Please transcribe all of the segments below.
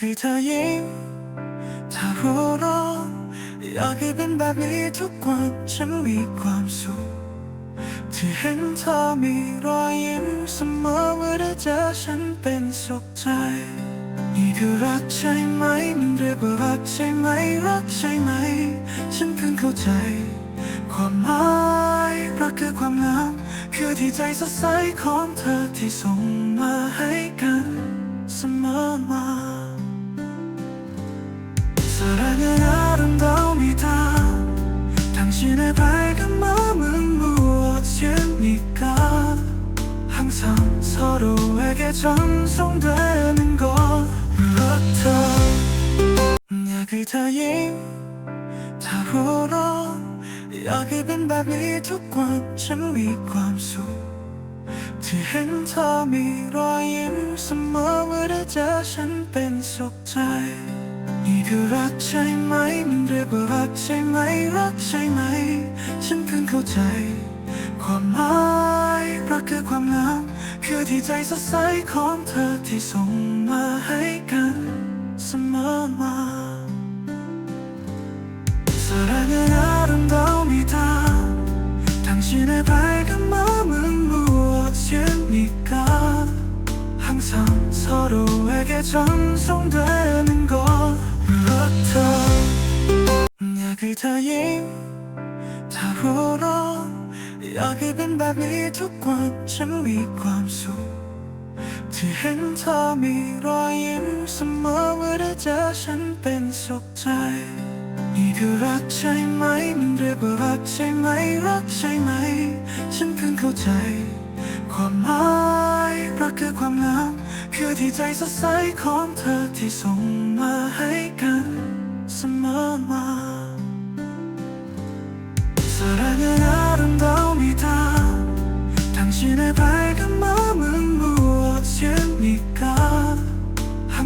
ให้เธอยิ้มถ้าหัวเราะอยากให้เป็นแบบนี้ทุกวันฉันมีความสุข ที่เห็นเธอมีรอยยิ้มเสมอเมื่อได้เจอฉันเป็นสุขใจ นี่คือรักใช่ไหม มันเรียกว่ารักใช่ไหม รักใช่ไหม ฉันเพิ่งเข้าใจ ความหมายรักคือความงามคือที่ใจสดใสของเธอที่ส่งมาให้กันเสม นี้ทุกวันฉันมีความสุขที่เห็นเธอมีรอยยิ้มเสมอเมื่อได้เจอฉันเป็นสุขใจนี่คือรักใช่ไหม มันเรียกว่ารักใช่ไหม รักใช่ไหม ฉันเพิ่งเข้าใจ ความหมาย คือความงามคือที่ใจสดใสของเธอที่ส่งมาให้กันเสมอมา 사랑은 아름다움이다 당신의 밝은 마음은 무엇입니까 항상 서로에게 전송되는 것 같아 약을 다ยิ้มถ้าหัวเราะ อยากให้เป็นแบบนี้ทุกวันฉันมีความสุข ที่เห็นเธอมีรอยยิ้มเสมอเมื่อได้เจอฉันเป็นสุขใจ นี่คือรักใช่ไหม มันเรียกว่ารักใช่ไหม รักใช่ไหม ฉันเพิ่งเข้าใจ ความหมายรักคือความงามคือที่ใจสดใสของเธอที่ส่งมาให้กัน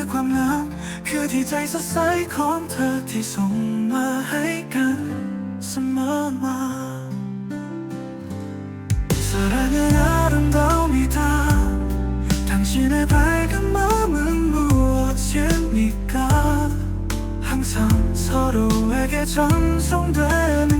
คือความงามคือที่ใจสดใสของเธอที่ส่งมาให้กันเสมอมา 사랑은 아름다움이다 당신의 밝은 마음은 무엇입니까 항상 서로에게 전송되는